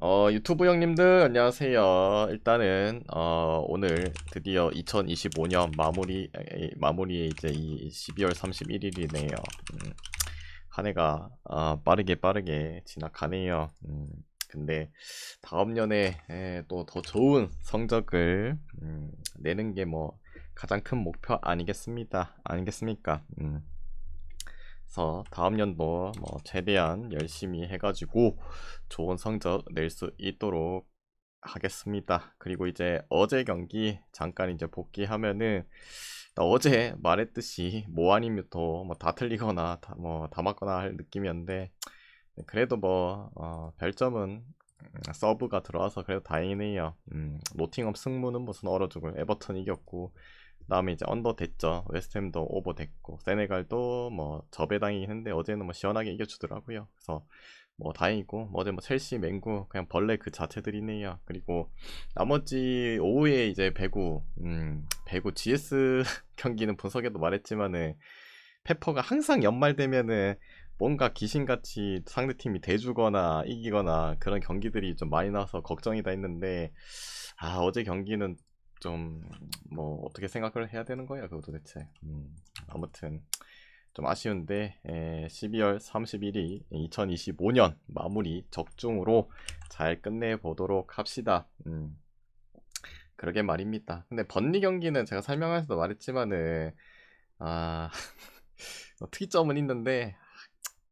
어, 유튜브 형님들 안녕하세요. 일단은 어, 오늘 드디어 2025년 마무리 에이, 마무리 이제 이 12월 31일이네요. 음, 한 해가 아, 빠르게 빠르게 지나가네요. 음, 근데 다음 년에 또 더 좋은 성적을 음, 내는 게 뭐 가장 큰 목표 아니겠습니다. 아니겠습니까? 음. 그래서 다음 연도 뭐 최대한 열심히 해가지고 좋은 성적 낼 수 있도록 하겠습니다. 그리고 이제 어제 경기 잠깐 이제 복귀하면은 어제 말했듯이 뭐 아니면 또뭐다 틀리거나 다, 뭐다 맞거나 할 느낌이었는데 그래도 뭐 어, 별점은 서브가 들어와서 그래도 다행이네요. 음, 노팅엄 승무는 무슨 얼어죽을 에버턴 이겼고 다음에 이제 언더 됐죠. 웨스트햄도 오버 됐고 세네갈도 뭐 저배당이긴 했는데 어제는 뭐 시원하게 이겨주더라고요. 그래서 뭐 다행이고 뭐 어제 뭐 첼시, 맹구 그냥 벌레 그 자체들이네요. 그리고 나머지 오후에 이제 배구, 음 배구 GS 경기는 분석에도 말했지만은 페퍼가 항상 연말 되면은 뭔가 귀신같이 상대팀이 대주거나 이기거나 그런 경기들이 좀 많이 나와서 걱정이다 했는데 아 어제 경기는 좀 뭐 어떻게 생각을 해야 되는 거야 그거 도대체. 음, 아무튼 좀 아쉬운데 에, 12월 31일 2025년 마무리 적중으로 잘 끝내보도록 합시다. 음, 그러게 말입니다. 근데 번리 경기는 제가 설명하면서도 말했지만은 아 특이점은 있는데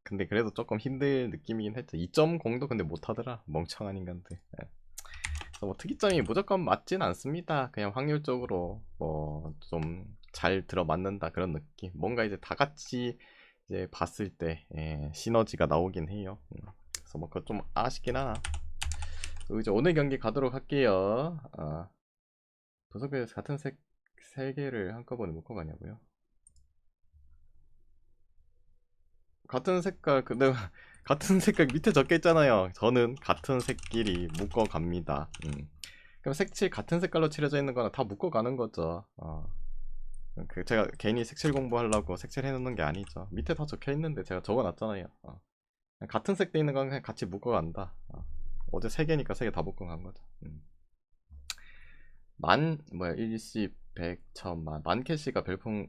근데 그래도 조금 힘들 느낌이긴 했죠. 2.0도 근데 못하더라 멍청한 인간들 예. 뭐 특이점이 무조건 맞진 않습니다. 그냥 확률적으로 뭐 좀 잘 들어맞는다 그런 느낌. 뭔가 이제 다 같이 이제 봤을 때 예, 시너지가 나오긴 해요. 음. 그래서 뭐 그거 좀 아쉽긴 하나. 이제 오늘 경기 가도록 할게요. 아, 도석에서 같은 색세 개를 한꺼번에 묶어 가냐고요? 같은 색깔 근데 같은 색깔 밑에 적혀 있잖아요. 저는 같은 색끼리 묶어 갑니다. 음. 그럼 색칠 같은 색깔로 칠해져 있는 거나 다 묶어 가는 거죠. 어. 그 제가 괜히 색칠 공부하려고 색칠 해 놓는 게 아니죠. 밑에 다 적혀 있는데 제가 적어놨잖아요. 어. 같은 색돼 있는 건 그냥 같이 묶어 간다. 어. 제세 개니까 세 개 다 묶어 간 거죠. 음. 만 뭐야 일십 백 천만 만 캐시가 별풍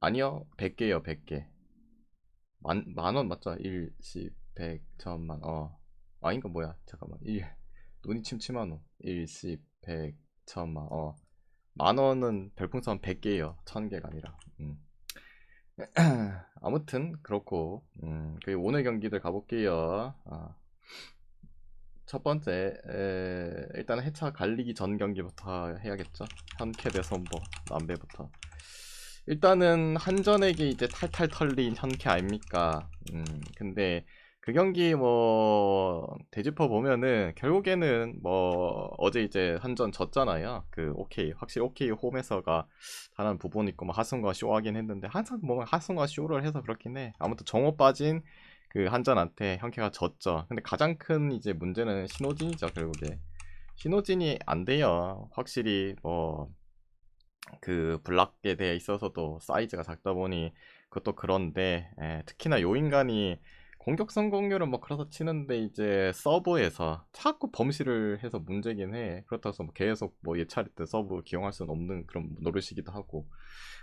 아니요 100개요 100개 만, 만 원 맞죠? 1, 10, 100, 천만, 어. 아닌가 뭐야. 잠깐만. 1, 눈이 침침하노. 1, 10, 100, 천만, 어. 만 원은 별풍선 100개예요. 1000개가 아니라. 음. 아무튼, 그렇고, 음, 그 오늘 경기들 가볼게요. 아. 첫 번째, 에, 일단 해차 갈리기 전 경기부터 해야겠죠. 현캐 대 선보, 남배부터. 일단은 한전에게 이제 탈탈 털린 현캐 아닙니까? 음, 근데 그 경기 뭐 되짚어 보면은 결국에는 뭐 어제 이제 한전 졌잖아요. 그 오케이 확실히 오케이 홈에서가 다른 부분 있고 뭐 하승과 쇼하긴 했는데 항상 뭐 하승과 쇼를 해서 그렇긴 해. 아무튼 정호 빠진 그 한전한테 현캐가 졌죠. 근데 가장 큰 이제 문제는 신호진이죠 결국에. 신호진이 안 돼요. 확실히 뭐 그 블락에 대해 있어서도 사이즈가 작다 보니 그것도 그런데 예, 특히나 요 인간이 공격 성공률은 뭐 그래서 치는데 이제 서브에서 자꾸 범실을 해서 문제긴 해. 그렇다고 해서 뭐 계속 뭐 예찰 때 서브 기용할 수는 없는 그런 노릇이기도 하고.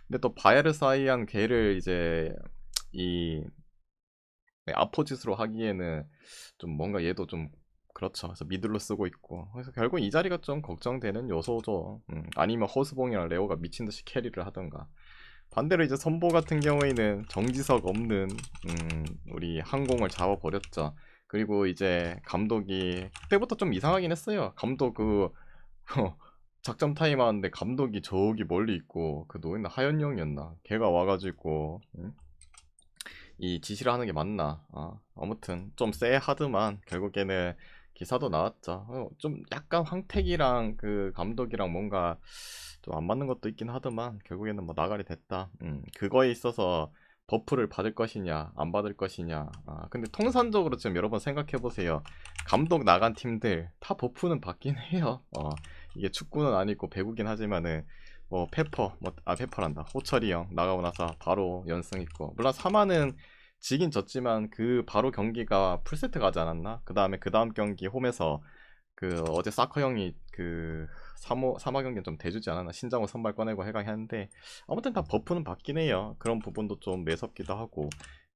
근데 또 바이르사이한 걔를 이제 이 네, 아포짓으로 하기에는 좀 뭔가 얘도 좀 그렇죠. 그래서 미들로 쓰고 있고. 그래서 결국 이 자리가 좀 걱정되는 요소죠. 음, 아니면 허스봉이랑 레오가 미친 듯이 캐리를 하던가. 반대로 이제 선보 같은 경우에는 정지석 없는 음, 우리 항공을 잡아버렸죠. 그리고 이제 감독이 그때부터 좀 이상하긴 했어요. 감독 그 작전 타임 하는데 감독이 저기 멀리 있고 그 노인 하연영이었나? 걔가 와가지고 음? 이 지시를 하는 게 맞나? 아, 아무튼 좀 쎄하드만 결국에는 기사도 나왔죠. 어, 좀 약간 황택이랑 그 감독이랑 뭔가 좀 안 맞는 것도 있긴 하더만 결국에는 뭐 나가리 됐다. 음, 그거에 있어서 버프를 받을 것이냐 안 받을 것이냐. 아, 근데 통산적으로 지금 여러분 생각해 보세요. 감독 나간 팀들 다 버프는 받긴 해요. 어, 이게 축구는 아니고 배구긴 하지만은 뭐 페퍼 뭐 아 페퍼란다 호철이 형 나가고 나서 바로 연승 있고 물론 사마는 지긴 졌지만 그 바로 경기가 풀세트 가지 않았나? 그 다음에 그 다음 경기 홈에서 그 어제 사커 형이 그 3호 3화 경기는 좀 대주지 않았나? 신장호 선발 꺼내고 해가 했는데 아무튼 다 버프는 받긴 해요. 그런 부분도 좀 매섭기도 하고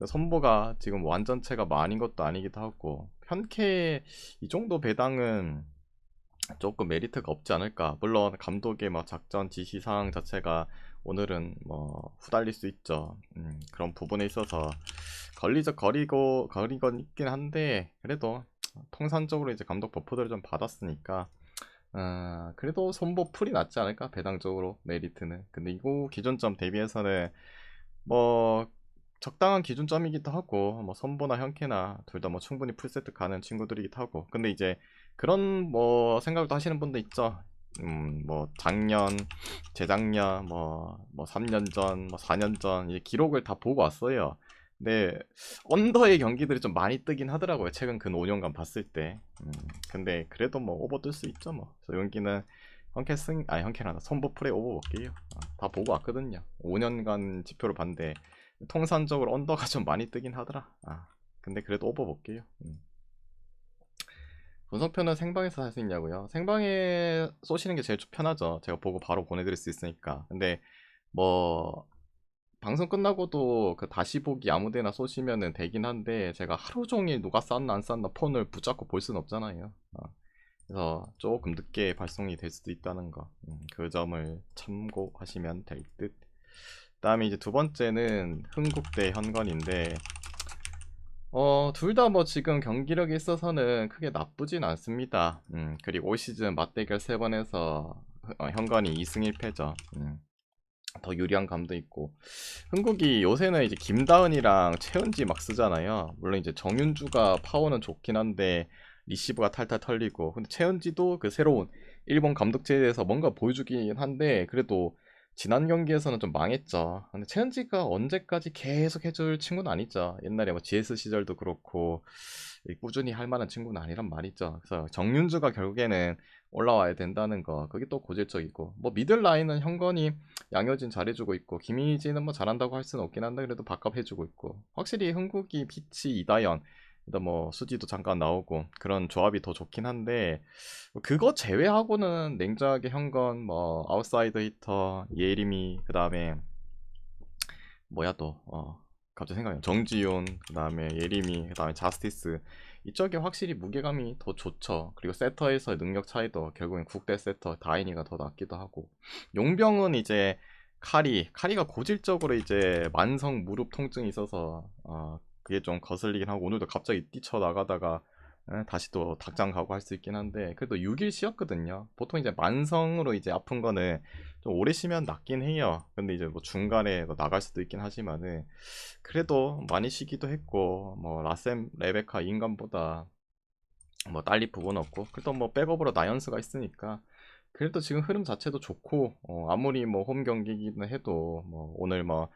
선보가 지금 완전체가 뭐 아닌 것도 아니기도 하고 현캐 이 정도 배당은 조금 메리트가 없지 않을까. 물론 감독의 막 작전 지시 사항 자체가 오늘은 뭐 후달릴 수 있죠. 음, 그런 부분에 있어서 걸리적 거리고 거리건 있긴 한데 그래도 통산적으로 이제 감독 버프들을 좀 받았으니까 아, 그래도 손보 풀이 낫지 않을까 배당적으로 메리트는. 근데 이거 기준점 대비해서는 뭐 적당한 기준점이기도 하고 뭐 선보나 현캐나 둘 다 뭐 충분히 풀세트 가는 친구들이기도 하고 근데 이제 그런 뭐 생각도 하시는 분도 있죠 음 뭐 작년 재작년 뭐뭐 뭐 3년 전 뭐 4년 전 이제 기록을 다 보고 왔어요 근데 언더의 경기들이 좀 많이 뜨긴 하더라고요 최근 근 5년간 봤을 때 음, 근데 그래도 뭐 오버 뜰 수 있죠 뭐 그래서 여기는 현캐 승 아니 현캐란다 선보 프레 오버 볼게요 아, 다 보고 왔거든요 5년간 지표를 봤는데 통산적으로 언더가 좀 많이 뜨긴 하더라. 아, 근데 그래도 오버 볼게요. 음. 분석표는 생방에서 살 수 있냐고요? 생방에 쏘시는 게 제일 편하죠. 제가 보고 바로 보내드릴 수 있으니까. 근데 뭐 방송 끝나고도 그 다시 보기 아무데나 쏘시면은 되긴 한데 제가 하루 종일 누가 쐈나 안 쐈나 폰을 붙잡고 볼 수는 없잖아요. 어. 그래서 조금 늦게 발송이 될 수도 있다는 거. 음, 그 점을 참고하시면 될 듯. 다음에 이제 두 번째는 흥국대 현건인데 어, 둘 다 뭐 지금 경기력이 있어서는 크게 나쁘진 않습니다. 음, 그리고 올 시즌 맞대결 세 번에서 어, 현건이 2승 1패죠. 음, 더 유리한 감도 있고 흥국이 요새는 이제 김다은이랑 최은지 막 쓰잖아요. 물론 이제 정윤주가 파워는 좋긴 한데 리시브가 탈탈 털리고 근데 최은지도 그 새로운 일본 감독체에 대해서 뭔가 보여주긴 한데 그래도 지난 경기에서는 좀 망했죠. 근데 최현지가 언제까지 계속 해줄 친구는 아니죠. 옛날에 뭐 GS 시절도 그렇고 꾸준히 할 만한 친구는 아니란 말이죠. 그래서 정윤주가 결국에는 올라와야 된다는 거 그게 또 고질적이고 뭐 미들 라인은 현건이 양효진 잘해주고 있고 김희진은 뭐 잘한다고 할 수는 없긴 한데 그래도 바깥 해주고 있고 확실히 흥국이 피치 이다연 일단 뭐 수지도 잠깐 나오고 그런 조합이 더 좋긴 한데 그거 제외하고는 냉정하게 현건 뭐 아웃사이더 히터 예림이 그 다음에 뭐야 또? 어, 갑자기 생각이 나. 정지윤 그 다음에 예림이 그 다음에 자스티스. 이쪽에 확실히 무게감이 더 좋죠. 그리고 세터에서 능력 차이도 결국엔 국대 세터 다인이가 더 낫기도 하고. 용병은 이제 카리 카리가 고질적으로 이제 만성 무릎 통증이 있어서 어, 그게 좀 거슬리긴 하고 오늘도 갑자기 뛰쳐나가다가 예, 다시 또 닭장 가고 할 수 있긴 한데 그래도 6일 쉬었거든요. 보통 이제 만성으로 이제 아픈 거는 좀 오래 쉬면 낫긴 해요. 근데 이제 뭐 중간에 나갈 수도 있긴 하지만은 그래도 많이 쉬기도 했고 뭐 라셈 레베카 인간보다 뭐 딸리 부분 없고 그래도 뭐 백업으로 나연스가 있으니까 그래도 지금 흐름 자체도 좋고 어 아무리 뭐 홈 경기기는 해도 뭐 오늘 뭐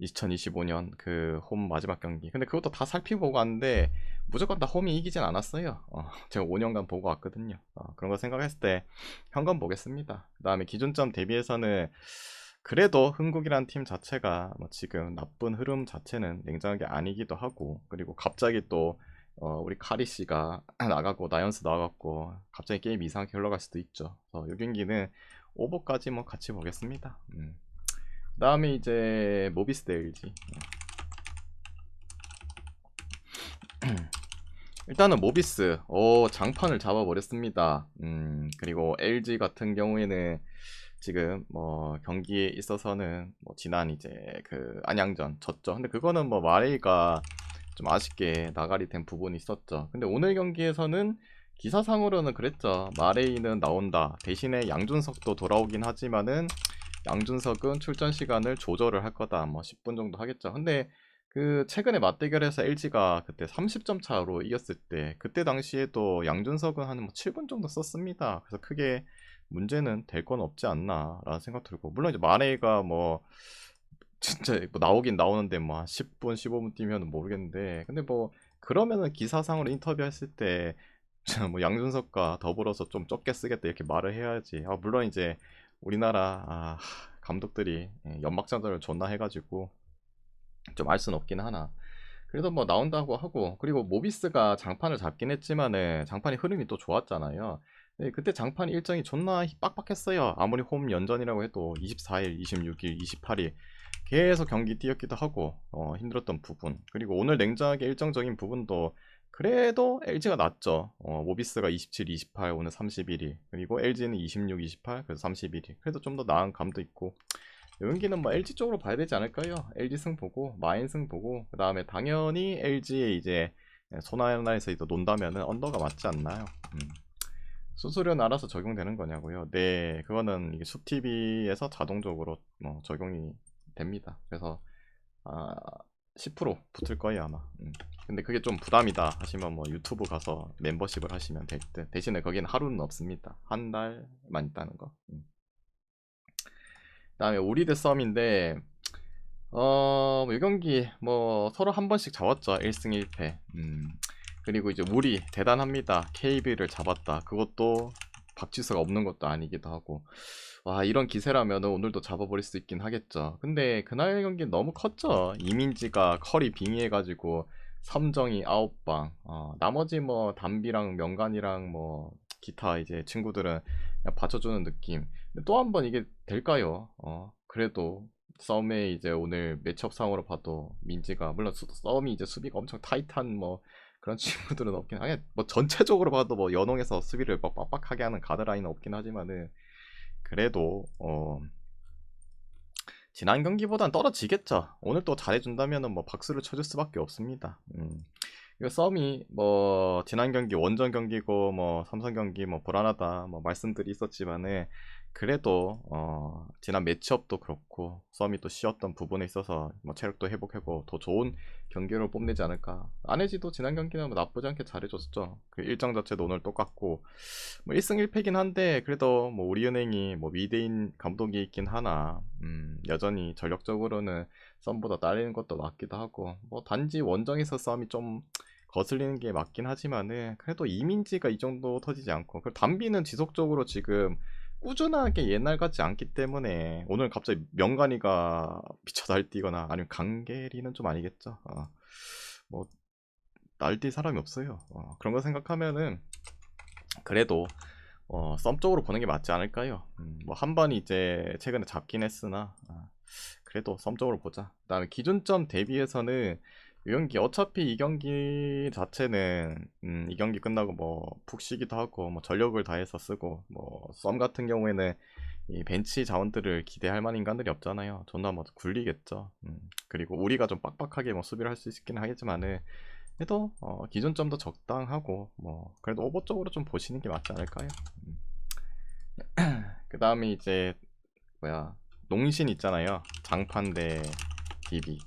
2025년 그 홈 마지막 경기. 근데 그것도 다 살피고 갔는데 무조건 다 홈이 이기진 않았어요. 어, 제가 5년간 보고 왔거든요. 어, 그런 거 생각했을 때 현관 보겠습니다. 그 다음에 기준점 대비해서는 그래도 흥국이란 팀 자체가 뭐 지금 나쁜 흐름 자체는 냉정하게 아니기도 하고 그리고 갑자기 또 어, 우리 카리 씨가 나가고 나연스 나갔고 갑자기 게임 이상하게 흘러갈 수도 있죠. 어, 이 경기는 오버까지 뭐 같이 보겠습니다. 음. 다음에 이제 모비스 대 LG 일단은 모비스 오 장판을 잡아버렸습니다. 음 그리고 LG 같은 경우에는 지금 뭐 경기에 있어서는 뭐 지난 이제 그 안양전 졌죠. 근데 그거는 뭐 마레이가 좀 아쉽게 나가리 된 부분이 있었죠. 근데 오늘 경기에서는 기사상으로는 그랬죠. 마레이는 나온다. 대신에 양준석도 돌아오긴 하지만은 양준석은 출전 시간을 조절을 할 거다. 뭐 10분 정도 하겠죠. 근데 그 최근에 맞대결에서 LG가 그때 30점 차로 이겼을 때 그때 당시에도 양준석은 한 뭐 7분 정도 썼습니다. 그래서 크게 문제는 될 건 없지 않나라는 생각 들고 물론 이제 마네이가 뭐 진짜 뭐 나오긴 나오는데 뭐 10분 15분 뛰면 모르겠는데 근데 뭐 그러면은 기사상으로 인터뷰했을 때 뭐 양준석과 더불어서 좀 적게 쓰겠다 이렇게 말을 해야지 아 물론 이제 우리나라 아, 감독들이 예, 연막전을 존나 해가지고 좀 알 수는 없긴 하나 그래도 뭐 나온다고 하고 그리고 모비스가 장판을 잡긴 했지만은 장판이 흐름이 또 좋았잖아요. 네, 그때 장판 일정이 존나 빡빡했어요. 아무리 홈 연전이라고 해도 24일, 26일, 28일 계속 경기 뛰었기도 하고 어, 힘들었던 부분 그리고 오늘 냉정하게 일정적인 부분도 그래도 LG가 낫죠. 어, 모비스가 27, 28 오늘 31일 그리고 LG는 26, 28 그래서 31일 그래도 좀 더 나은 감도 있고 여기는 뭐 LG 쪽으로 봐야 되지 않을까요? LG 승 보고 마인 승 보고 그 다음에 당연히 LG에 이제 소나나에서 논다면은 언더가 맞지 않나요? 음. 수수료는 알아서 적용되는 거냐고요? 네, 그거는 이게 숲TV에서 자동적으로 뭐 적용이 됩니다. 그래서 아, 10% 붙을 거예요 아마. 음. 근데 그게 좀 부담이다 하시면 뭐 유튜브 가서 멤버십을 하시면 될 듯. 대신에 거기는 하루는 없습니다. 한 달만 있다는 거. 음. 그 다음에 우리드 썸인데 어, 뭐이 경기 뭐 서로 한 번씩 잡았죠. 1승 1패. 음. 그리고 이제 우리 대단합니다. KB를 잡았다. 그것도 박지수가 없는 것도 아니기도 하고. 와, 이런 기세라면 오늘도 잡아버릴 수 있긴 하겠죠. 근데 그날 경기 너무 컸죠. 이민지가 커리 빙의해가지고 삼정이 9방. 어, 나머지 뭐 담비랑 명간이랑 뭐 기타 이제 친구들은 받쳐주는 느낌. 또 한 번 이게 될까요? 어, 그래도 썸에 이제 오늘 매치업상으로 봐도 민지가 물론 수, 썸이 이제 수비가 엄청 타이트한 뭐 그런 친구들은 없긴 하겠 뭐 전체적으로 봐도 뭐 연홍에서 수비를 막 빡빡하게 하는 가드라인은 없긴 하지만은 그래도 어 지난 경기보단 떨어지겠죠 오늘 또 잘해준다면은 뭐 박수를 쳐줄 수밖에 없습니다 음. 이거 썸이 뭐 지난 경기 원정 경기고 뭐 삼성 경기 뭐 불안하다 뭐 말씀들이 있었지만은 그래도 어 지난 매치업도 그렇고 썸이 또 쉬었던 부분에 있어서 뭐 체력도 회복하고 더 좋은 경기를 뽐내지 않을까. 안해지도 지난 경기는 뭐 나쁘지 않게 잘해줬죠. 그 일정 자체도 오늘 똑같고 뭐 1승 1패긴 한데 그래도 뭐 우리은행이 뭐 미대인 감독이 있긴 하나. 음 여전히 전력적으로는 썸보다 딸리는 것도 맞기도 하고 뭐 단지 원정에서 썸이 좀 거슬리는 게 맞긴 하지만은 그래도 이민지가 이 정도 터지지 않고 그 담비는 지속적으로 지금 꾸준하게 옛날 같지 않기 때문에 오늘 갑자기 명간이가 미쳐 날뛰거나 아니면 강계리는 좀 아니겠죠. 어, 뭐 날뛸 사람이 없어요. 어, 그런 거 생각하면은 그래도 어, 썸 쪽으로 보는 게 맞지 않을까요? 음, 뭐한 번이 이제 최근에 잡긴 했으나 어, 그래도 썸 쪽으로 보자. 그다음에 기준점 대비해서는 이 경기 어차피 이 경기 자체는 음, 이 경기 끝나고 뭐 푹 쉬기도 하고 뭐 전력을 다해서 쓰고 뭐 썸 같은 경우에는 이 벤치 자원들을 기대할 만한 인간들이 없잖아요. 존나 뭐 굴리겠죠. 음, 그리고 우리가 좀 빡빡하게 뭐 수비를 할 수 있긴 하겠지만은 그래도 어, 기준점도 적당하고 뭐 그래도 오버 쪽으로 좀 보시는 게 맞지 않을까요? 음. 그 다음에 이제 뭐야 농신 있잖아요. 장판 대 DB.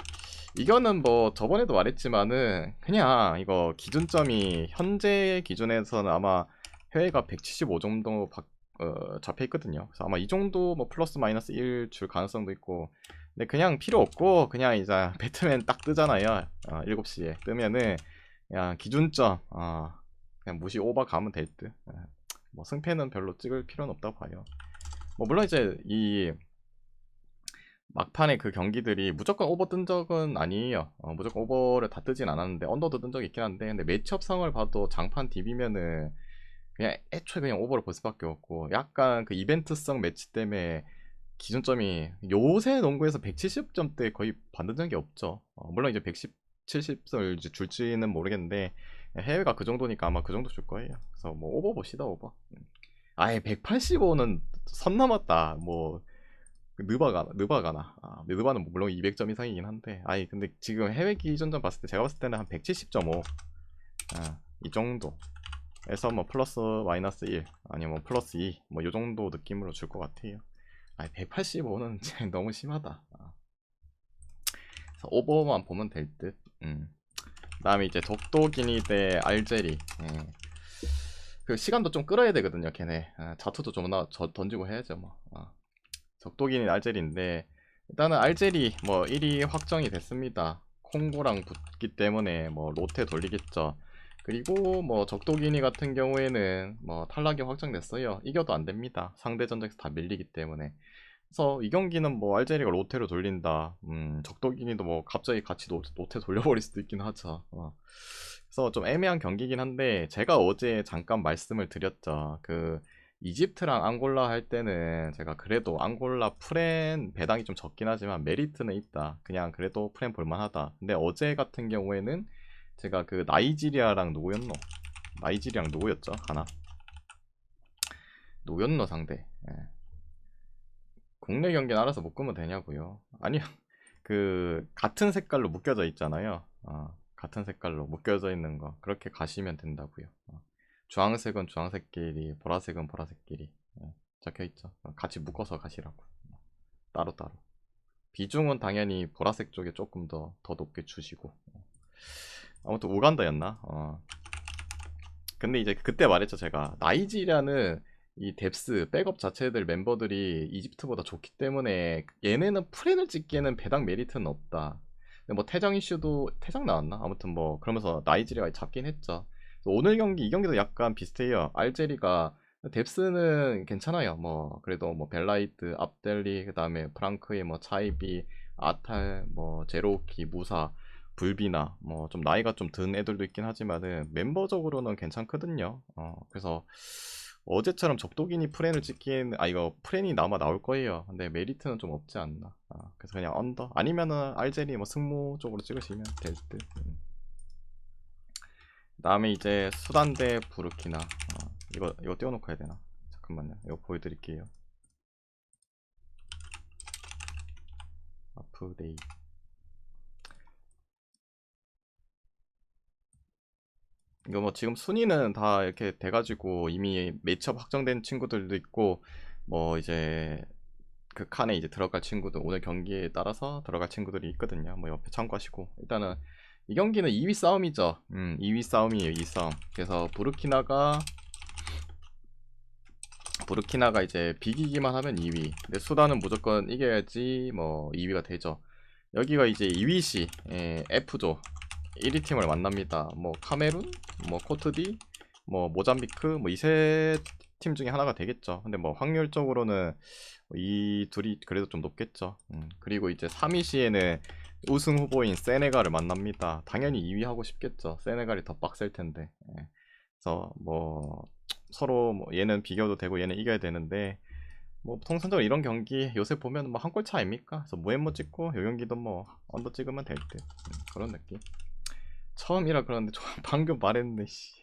이거는 뭐 저번에도 말했지만은 그냥 이거 기준점이 현재 기준에서는 아마 해외가 175 정도 박, 어, 잡혀 있거든요. 그래서 아마 이 정도 뭐 플러스 마이너스 1 줄 가능성도 있고 근데 그냥 필요 없고 그냥 이제 배트맨 딱 뜨잖아요. 어, 7시에 뜨면은 그냥 기준점 어, 그냥 무시 오버 가면 될 듯. 어, 뭐 승패는 별로 찍을 필요는 없다고 봐요. 뭐 물론 이제 이 막판에 그 경기들이 무조건 오버 뜬 적은 아니에요. 어, 무조건 오버를 다 뜨진 않았는데 언더도 뜬 적이 있긴 한데 근데 매치업상을 봐도 장판 DB면은 그냥 애초에 그냥 오버를 볼 수밖에 없고 약간 그 이벤트성 매치 때문에 기준점이 요새 농구에서 170점대 거의 받는 적이 없죠. 어, 물론 이제 110, 70을 이제 줄지는 모르겠는데 해외가 그 정도니까 아마 그 정도 줄 거예요. 그래서 뭐 오버 봅시다 오버. 음. 아예 185는 선 넘었다. 뭐 느바가 느바가나? 아, 느바는 물론 200점 이상이긴 한데. 아니 근데 지금 해외 기준점 봤을 때 제가 봤을 때는 한 170.5 아, 이 정도 에서 뭐 플러스 마이너스 1 아니면 뭐 플러스 2뭐 요 정도 느낌으로 줄 것 같아요. 아니 185는 너무 심하다. 아. 오버만 보면 될듯. 음. 그 다음에 이제 독도기니 대 알제리. 예. 그 시간도 좀 끌어야 되거든요 걔네. 아, 자투도 좀 나, 던지고 해야죠 뭐. 아. 적독인 알제리인데 일단은 알제리 뭐 1위 확정이 됐습니다. 콩고랑 붙기 때문에 뭐 로테 돌리겠죠. 그리고 뭐 적도기니 같은 경우에는 뭐 탈락이 확정됐어요. 이겨도 안 됩니다. 상대 전적에서 다 밀리기 때문에. 그래서 이 경기는 뭐 알제리가 로테로 돌린다. 음, 적도기니도 뭐 갑자기 같이 노, 로테 돌려버릴 수도 있긴 하죠. 어. 그래서 좀 애매한 경기긴 한데 제가 어제 잠깐 말씀을 드렸죠. 그 이집트랑 앙골라 할 때는 제가 그래도 앙골라 프렌 배당이 좀 적긴 하지만 메리트는 있다. 그냥 그래도 프렌 볼만하다. 근데 어제 같은 경우에는 제가 그 나이지리아랑 누구였노? 나이지리아랑 누구였죠? 하나. 누구였노 상대? 예. 국내 경기는 알아서 묶으면 되냐고요? 아니요. 그 같은 색깔로 묶여져 있잖아요. 어, 같은 색깔로 묶여져 있는 거 그렇게 가시면 된다고요. 어. 주황색은 주황색끼리, 보라색은 보라색끼리 예, 적혀 있죠. 어, 같이 묶어서 가시라고. 따로 따로. 비중은 당연히 보라색 쪽에 조금 더 더 높게 주시고. 어. 아무튼 우간다였나? 어. 근데 이제 그때 말했죠 제가 나이지리아는 이 뎁스 백업 자체들 멤버들이 이집트보다 좋기 때문에 얘네는 프렌을 찍기에는 배당 메리트는 없다. 뭐 태장 이슈도 태장 나왔나? 아무튼 뭐 그러면서 나이지리아가 잡긴 했죠. 오늘 경기 이 경기도 약간 비슷해요. 알제리가 뎁스는 괜찮아요. 뭐 그래도 뭐 벨라이트, 압델리 그다음에 프랑크의 뭐 차이비, 아탈, 뭐 제로키, 무사, 불비나 뭐 좀 나이가 좀 든 애들도 있긴 하지만은 멤버적으로는 괜찮거든요. 어 그래서 어제처럼 적도기니 프렌을 찍기에는 아 이거 프렌이 남아 나올 거예요. 근데 메리트는 좀 없지 않나. 아, 그래서 그냥 언더 아니면은 알제리 뭐 승무 쪽으로 찍으시면 될 듯. 음. 그다음에 이제 수단 대 부르키나. 어, 이거 이거 띄워놓고 해야 되나? 잠깐만요. 이거 보여드릴게요. 아프데이. 이거 뭐 지금 순위는 다 이렇게 돼가지고 이미 매치업 확정된 친구들도 있고 뭐 이제 그 칸에 이제 들어갈 친구들 오늘 경기에 따라서 들어갈 친구들이 있거든요. 뭐 옆에 참고하시고 일단은 이 경기는 2위 싸움이죠. 음, 2위 싸움이에요. 2위 싸움. 그래서 부르키나가 부르키나가 이제 비기기만 하면 2위. 근데 수단은 무조건 이겨야지 뭐 2위가 되죠. 여기가 이제 2위시 예, F조 1위 팀을 만납니다. 뭐 카메룬, 뭐 코트디, 뭐 모잠비크, 뭐 이 세 팀 중에 하나가 되겠죠. 근데 뭐 확률적으로는 이 둘이 그래도 좀 높겠죠. 음, 그리고 이제 3위 시에는 우승 후보인 세네갈을 만납니다. 당연히 2위 하고 싶겠죠. 세네갈이 더 빡셀 텐데. 예. 그래서 뭐 서로 뭐 얘는 비교도 되고 얘는 이겨야 되는데 뭐 통상적으로 이런 경기 요새 보면 뭐 한 골 차입니까? 그래서 무엠모 찍고 요 경기도 뭐 언더 찍으면 될 듯. 음, 그런 느낌. 처음이라 그러는데 저 방금 말했는데 씨.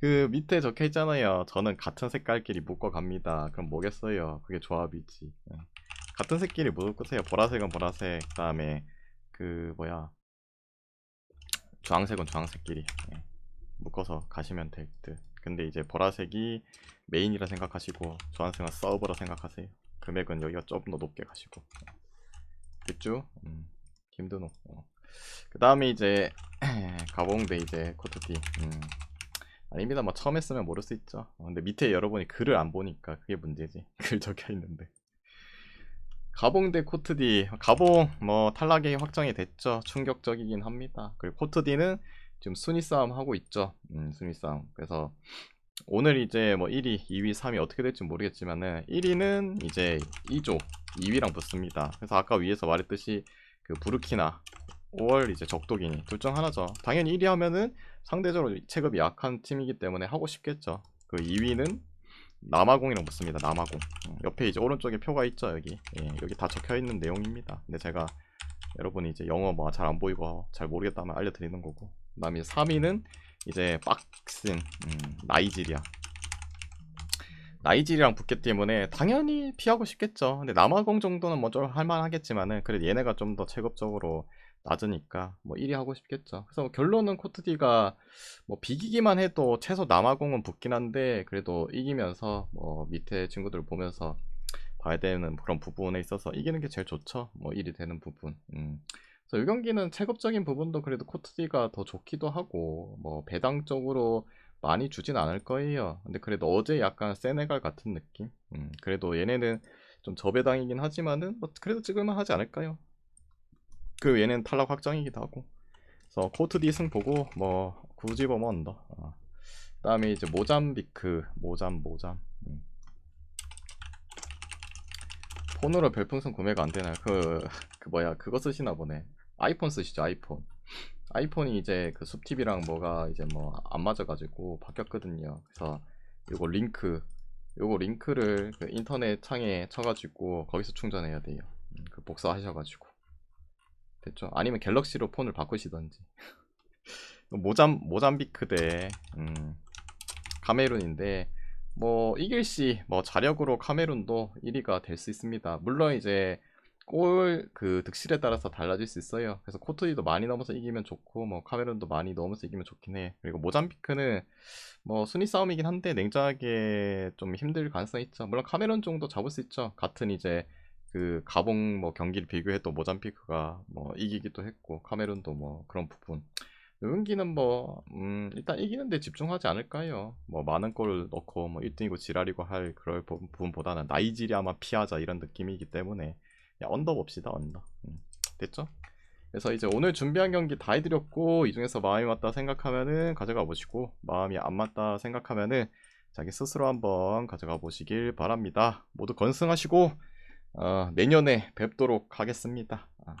그 밑에 적혀 있잖아요. 저는 같은 색깔끼리 묶어 갑니다. 그럼 뭐겠어요? 그게 조합이지. 예. 같은 색끼리 묶으세요. 보라색은 보라색, 그 다음에 그 뭐야 주황색은 주황색끼리 예. 묶어서 가시면 될 듯. 근데 이제 보라색이 메인이라 생각하시고 주황색은 서브라 생각하세요. 금액은 여기가 좀더 높게 가시고. 됐죠? 음, 김드노. 어. 그 다음에 이제 가봉대 이제 코트티 음. 아닙니다 뭐 처음 했으면 모를 수 있죠 어, 근데 밑에 여러분이 글을 안 보니까 그게 문제지 글 적혀 있는데 가봉 대 코트디 가봉 뭐 탈락이 확정이 됐죠. 충격적이긴 합니다. 그리고 코트디는 지금 순위 싸움 하고 있죠. 음, 순위 싸움. 그래서 오늘 이제 뭐 1위, 2위, 3위 어떻게 될지 모르겠지만은 1위는 이제 2조 2위랑 붙습니다. 그래서 아까 위에서 말했듯이 그 부르키나 5월 이제 적도기니 둘 중 하나죠. 당연히 1위 하면은 상대적으로 체급이 약한 팀이기 때문에 하고 싶겠죠. 그 2위는 남아공이랑 붙습니다. 남아공. 음, 옆에 이제 오른쪽에 표가 있죠. 여기. 예, 여기 다 적혀 있는 내용입니다. 근데 제가 여러분이 이제 영어 뭐 잘 안 보이고 잘 모르겠다면 알려드리는 거고. 그 다음에 3위는 이제 박슨 음, 나이지리아. 나이지리랑 붙기 때문에 당연히 피하고 싶겠죠. 근데 남아공 정도는 뭐좀 할만하겠지만은 그래도 얘네가 좀 더 체급적으로 낮으니까 뭐 1위 하고 싶겠죠. 그래서 결론은 코트디가 뭐 비기기만 해도 최소 남아공은 붙긴 한데 그래도 이기면서 뭐 밑에 친구들 보면서 봐야 되는 그런 부분에 있어서 이기는 게 제일 좋죠. 뭐 1위 되는 부분. 음. 그래서 이 경기는 체급적인 부분도 그래도 코트디가 더 좋기도 하고 뭐 배당적으로 많이 주진 않을 거예요. 근데 그래도 어제 약간 세네갈 같은 느낌. 음. 그래도 얘네는 좀 저배당이긴 하지만은 뭐 그래도 찍을만 하지 않을까요? 그 얘는 탈락 확정이기도 하고 그래서 코트 D 승 보고 뭐 굳이 보면 언더 어. 그 다음에 이제 모잠비크 모잠 모잠 음. 폰으로 별풍선 구매가 안 되나요? 그, 그 뭐야, 그거 쓰시나 보네. 아이폰 쓰시죠, 아이폰. 아이폰이 이제 그 숲TV랑 뭐가 이제 뭐 안 맞아가지고 바뀌었거든요. 그래서 요거 링크, 요거 링크를 그 인터넷 창에 쳐가지고 거기서 충전해야 돼요. 음, 그 복사하셔가지고. 됐죠? 아니면 갤럭시로 폰을 바꾸시던지. 모잠, 모잠비크 대, 음, 카메룬인데, 뭐 이길 시 뭐 자력으로 카메룬도 1위가 될 수 있습니다. 물론 이제 골 그 득실에 따라서 달라질 수 있어요. 그래서 코트디도 많이 넘어서 이기면 좋고 뭐 카메룬도 많이 넘어서 이기면 좋긴 해. 그리고 모잠비크는 뭐 순위 싸움이긴 한데 냉정하게 좀 힘들 가능성이 있죠. 물론 카메룬 정도 잡을 수 있죠. 같은 이제 그 가봉 뭐 경기를 비교해도 모잠비크가 뭐 이기기도 했고 카메룬도 뭐 그런 부분. 은기는 뭐, 음, 일단 이기는데 집중하지 않을까요? 뭐, 많은 골을 넣고, 뭐, 1등이고 지랄이고 할 그럴 부- 부분보다는 나이지리아만 피하자 이런 느낌이기 때문에, 야, 언더 봅시다, 언더. 음, 됐죠? 그래서 이제 오늘 준비한 경기 다 해드렸고, 이 중에서 마음이 맞다 생각하면은 가져가 보시고, 마음이 안 맞다 생각하면은 자기 스스로 한번 가져가 보시길 바랍니다. 모두 건승하시고, 어, 내년에 뵙도록 하겠습니다. 아.